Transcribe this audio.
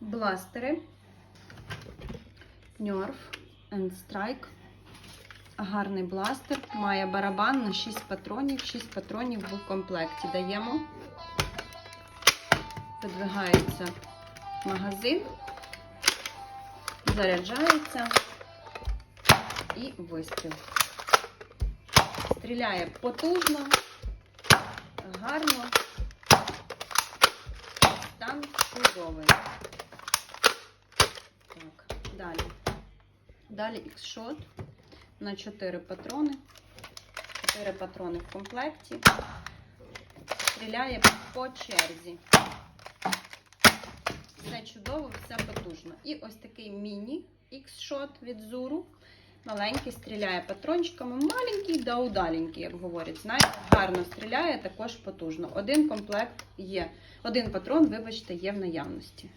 бластери Nerf and Strike. Гарний бластер. Має барабан на 6 патронів. 6 патронів в комплекті даємо. Видвигається магазин, заряджається і вистріл. Стріляє потужно, гарно. Стан чудовий. Далі. Далі X-Shot на 4 патрони. 4 патрони в комплекті. Стріляє по черзі. Все чудово, все потужно. І ось такий міні X-Shot від Zuru. Маленький, стріляє патрончиками. Маленький да удаленький, як говорять. Знаєте, гарно стріляє, також потужно. Один комплект є. Один патрон, вибачте, є в наявності.